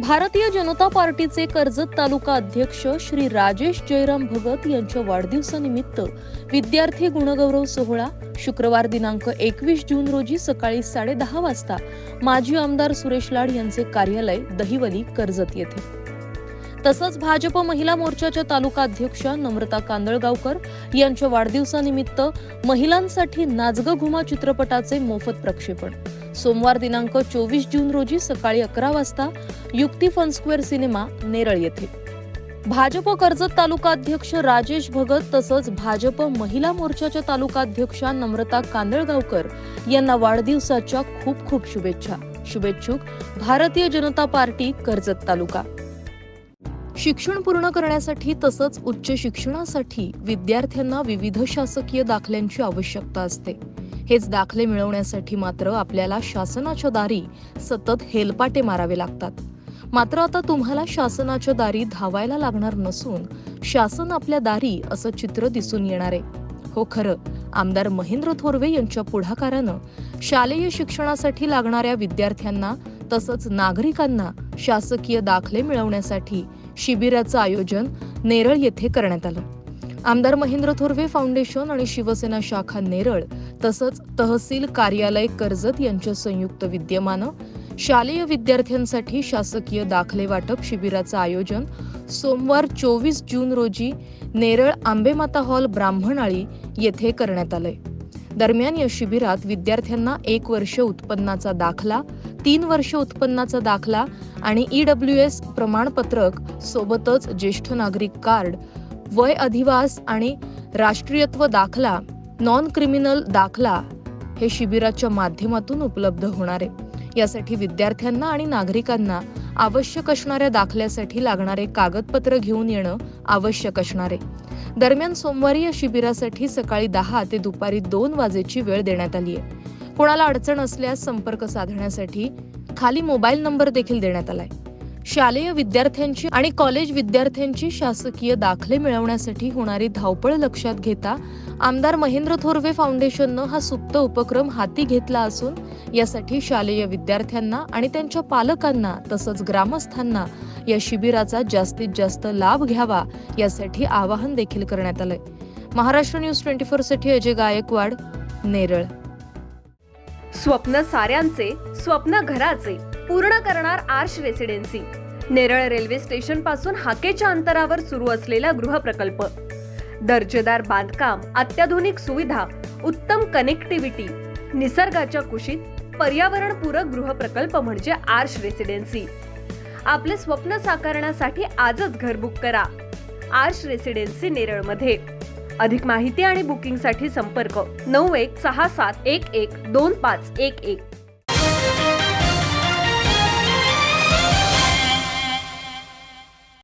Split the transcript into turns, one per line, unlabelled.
भारतीय जनता पार्टीचे कर्जत तालुका अध्यक्ष श्री राजेश जयराम भगत यांच्या वाढदिवसानिमित्त विद्यार्थी गुणगौरव सोहळा शुक्रवार दिनांक एकवीस जून रोजी सकाळी साडेदहा वाजता माजी आमदार सुरेश लाड यांचे कार्यालय दहिवली कर्जत येथे. तसंच भाजप महिला मोर्चाच्या तालुका अध्यक्षा नम्रता कांदळगावकर यांच्या वाढदिवसानिमित्त महिलांसाठी नाचग घुमा चित्रपटाचे मोफत प्रक्षेपण सोमवार दिनांक चोवीस जून रोजी सकाळी अकरा वाजता युक्ती फन स्क्वेअर सिनेमा नेरळ येथे. भाजप कर्जत तालुका अध्यक्ष राजेश भगत तसंच भाजप महिला मोर्चाच्या तालुका अध्यक्षा नम्रता कांदळगावकर यांना वाढदिवसाच्या खूप खूप शुभेच्छा. शुभेच्छुक भारतीय जनता पार्टी कर्जत तालुका. शिक्षण पूर्ण करण्यासाठी तसंच उच्च शिक्षणासाठी विद्यार्थ्यांना विविध शासकीय दाखल्यांची आवश्यकता असते. हेच दाखले मिळवण्यासाठी मात्र आपल्याला शासनाच्या दारी सतत हेलपाटे मारावे लागतात. मात्र आता तुम्हाला शासनाच्या दारी धावायला लागणार नसून शासन आपल्या दारी असं चित्र दिसून येणार आहे. हो खरं आमदार महेंद्र थोरवे यांच्या पुढाकारानं शालेय शिक्षणासाठी लागणाऱ्या विद्यार्थ्यांना तसंच नागरिकांना शासकीय दाखले मिळवण्यासाठी शिबिराचं आयोजन नेरळ येथे करण्यात आलं. आमदार महेंद्र थोरवे फाउंडेशन आणि शिवसेना शाखा नेरळ तसंच तहसील कार्यालय कर्जत यांच्या संयुक्त विद्यमानं शालेय विद्यार्थ्यांसाठी शासकीय दाखले वाटप शिबिराचं आयोजन सोमवार चोवीस जून रोजी नेरळ आंबेमाता हॉल ब्राह्मणाळी येथे करण्यात आलंय. दरम्यान या शिबिरात विद्यार्थ्यांना एक वर्ष उत्पन्नाचा दाखला तीन वर्ष उत्पन्नाचा दाखला आणि ईडब्ल्यू एस प्रमाणपत्रक सोबतच ज्येष्ठ नागरिक कार्ड वय अधिवास आणि राष्ट्रीयत्व दाखला नॉन क्रिमिनल दाखला हे शिबिराच्या माध्यमातून उपलब्ध होणार आहे. यासाठी विद्यार्थ्यांना आणि नागरिकांना आवश्यक असणाऱ्या दाखल्यासाठी लागणारे कागदपत्र घेऊन येणं आवश्यक असणार आहे. दरम्यान सोमवारी या शिबिरासाठी सकाळी दहा ते दुपारी दोन वाजेची वेळ देण्यात आली आहे. कोणाला अडचण असल्यास संपर्क साधण्यासाठी खाली मोबाईल नंबर देखील देण्यात आलाय. शालेय विद्यार्थ्यांची आणि कॉलेज विद्यार्थ्यांची शासकीय दाखले मिळवण्यासाठी होणारी धावपळ लक्षात घेता आमदार महेंद्र थोरवे फाउंडेशननं हा सुप्त उपक्रम हाती घेतला असून यासाठी शालेय विद्यार्थ्यांना आणि त्यांच्या पालकांना तसंच ग्रामस्थांना या शिबिराचा जास्तीत जास्त लाभ घ्यावा यासाठी आवाहन देखील करण्यात आलंय. महाराष्ट्र न्यूज ट्वेंटी फोरसाठी अजय गायकवाड नेरळ.
स्वप्न साऱ्यांचे स्वप्न घराचे. पूर्ण करणार आर्श रेसिडेन्सी. नेरळ रेल्वे स्टेशनपासून हाकेच्या अंतरावर सुरू असलेला गृहप्रकल्प. दर्जेदार बांधकाम अत्याधुनिक सुविधा उत्तम कनेक्टिव्हिटी निसर्गाच्या कुशीत पर्यावरणपूरक गृहप्रकल्प म्हणजे आर्श रेसिडेन्सी. आपले स्वप्न साकारण्यासाठी आजच घर बुक करा. आर्श रेसिडेन्सी नेरळमध्ये. अधिक माहिती आणि बुकिंगसाठी संपर्क नऊ एक सहा सात एक एक दोन पाच एक एक.